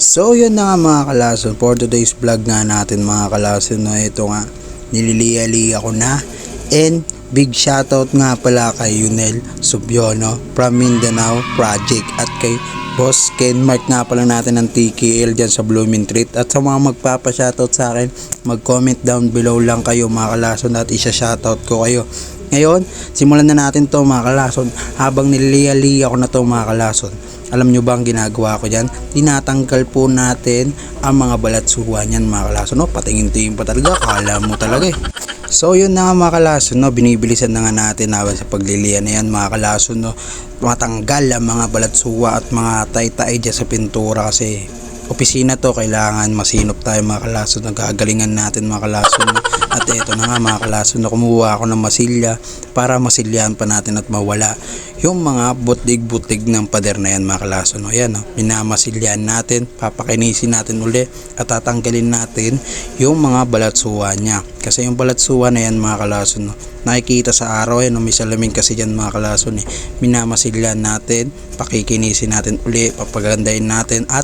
So yun na nga mga kalason. For today's vlog nga natin mga kalason no ito nga. Nililiya-liya ko na. And big shoutout nga pala kay Yunel Subyono from Mindanao Project. At kay Boss Ken Mark nga pala natin ng TKL dyan sa Blooming Treat. At sa mga magpapa-shoutout sa akin mag-comment down below lang kayo mga kalason at isa-shoutout ko kayo ngayon, simulan na natin to mga kalason habang nililiya-liya ko na to mga kalason alam nyo ba ang ginagawa ko dyan? Tinatanggal po natin ang mga balatsuwa niyan mga kalaso. No? Patingin-tingin pa talaga. Kala mo talaga eh. So yun na nga mga kalaso, no? binibilisan na nga natin habang sa pagliliya na yan mga kalaso. No? Matanggal ang mga balatsuwa at mga tay-tay dyan sa pintura kasi opisina to kailangan masinop tayo mga kalaso nagkagalingan natin mga kalaso no? at eto na nga mga kalaso na kumuha ako ng masilya para masilyahan pa natin at mawala yung mga butig-butig ng pader na yan mga kalaso no? yan no? minamasilyahan natin papakinisin natin uli at tatanggalin natin yung mga balatsuwa niya kasi yung balatsuwa na yan mga kalaso no? nakikita sa araw yan no? may salamin kasi dyan mga kalaso eh. minamasilyahan natin pakikinisin natin uli papagandahin natin at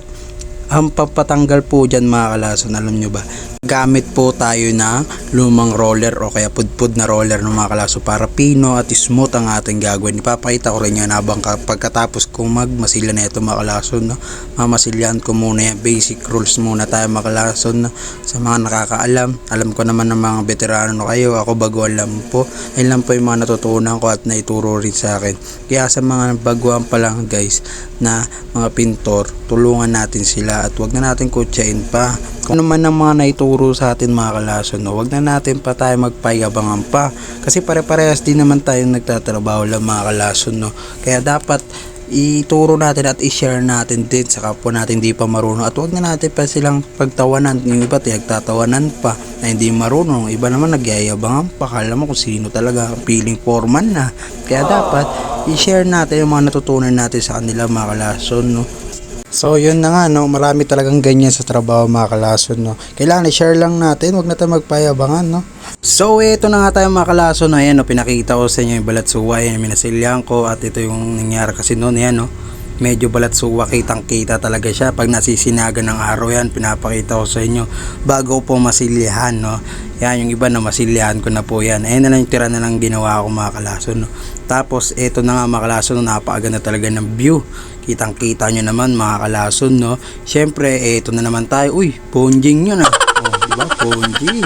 ang papatanggal po dyan mga kalason, alam nyo ba? Gamit po tayo na lumang roller o kaya pudpud na roller ng mga kalaso para pino at smooth ang ating gagawin. Ipapakita ko rin yan habang ka- pagkatapos kong magmasilya na ito mga kalason. No? Mamasilyahan ko muna yan. Basic rules muna tayo mga kalason. No? Sa mga nakakaalam, alam ko naman ng mga veterano kayo. Ako bago alam po. Ayun lang po yung mga natutunan ko at naituro rin sa akin. Kaya sa mga baguhan pa lang guys na mga pintor, tulungan natin sila at wag na natin kutsain pa. Kung ano man ang mga naituro sa atin mga kalason, no, wag na natin pa tayo magpayabangan pa. Kasi pare-parehas din naman tayo nagtatrabaho lang mga kalason. No. Kaya dapat ituro natin at i-share natin din sa kapwa natin hindi pa marunong at wag na natin pa silang pagtawanan yung iba tinagtatawanan pa na hindi marunong iba naman nagyayabangan pa kala mo kung sino talaga feeling foreman na kaya dapat i-share natin yung mga natutunan natin sa kanila mga kalason no So yun na nga no, marami talagang ganyan sa trabaho mga kalason no. Kailangan i-share lang natin, wag na tayo magpayabangan no. So ito na nga tayo mga kalason no, ayan no, pinakita ko sa inyo yung balatsuwa, yan minasilyan ko at ito yung nangyari kasi noon yan no. Medyo balatsuwa kitang kita talaga siya. Pag nasisinagan ng araw yan pinapakita ko sa inyo. Bago po masilyahan no. Yan yung iba na masilyahan ko na po yan. Ayan na lang yung tira na lang ginawa ko mga kalason no. Tapos ito na nga mga kalason no, napakaganda talaga ng view. Kitang kita nyo naman mga kalason no? Syempre eto na naman tayo. Uy bonjing yun ah. Oh, diba bonjing.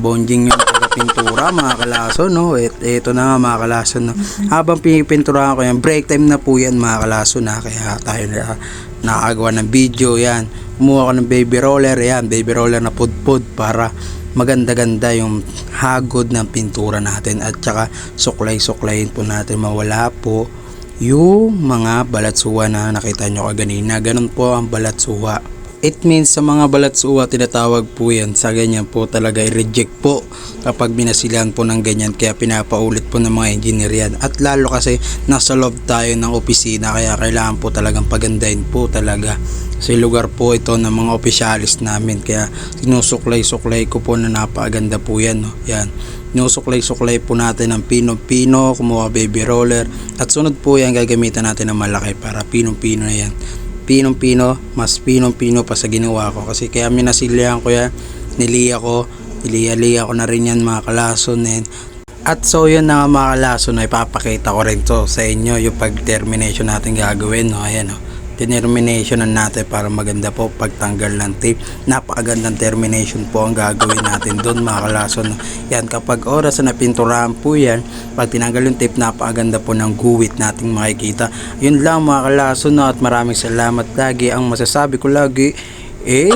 Bonjing yung pintura mga kalason no? Et, eto na nga mga kalason no? Habang pinipinturahan ko yan break time na po yan mga kalason na. Kaya tayo na nakagawa ng video yan. Kumuha ko ng baby roller yan. Baby roller na pudpud para maganda-ganda yung hagod ng pintura natin. At saka suklay-suklayin po natin. Mawala po yung mga balatsuwa na nakita nyo kaganina. Ganun po ang balatsuwa. It means sa mga balatsuwa tinatawag po yan. Sa ganyan po talaga i-reject po kapag binasilan po ng ganyan. Kaya pinapaulit po ng mga engineer yan. At lalo kasi nasa loob tayo ng opisina kaya kailangan po talagang pagandahin po talaga. Sa lugar po ito ng mga opisyalis namin. Kaya sinusuklay-suklay ko po na napakaganda po yan no? yan. Sinusuklay-suklay po natin ng pino-pino kumuha baby roller. At sunod po yan gagamitan natin ng malaki para pinong-pino na yan pinong-pino mas pinong-pino pa sa ginawa ko. Kasi kaya minasilyahan ko yan niliya ko niliya-liya ko na rin yan mga kalason and at so yun na nga mga kalason na ipapakita ko rin to sa inyo yung pag termination natin gagawin no? Ayan no determination natin para maganda po pagtanggal ng tape. Napakagandang termination po ang gagawin natin doon mga kalason. Yan kapag oras na pinturahan po yan pag tinanggal yung tape napakaganda po ng guwit nating makikita. Yun lang mga kalason at maraming salamat lagi. Ang masasabi ko lagi eh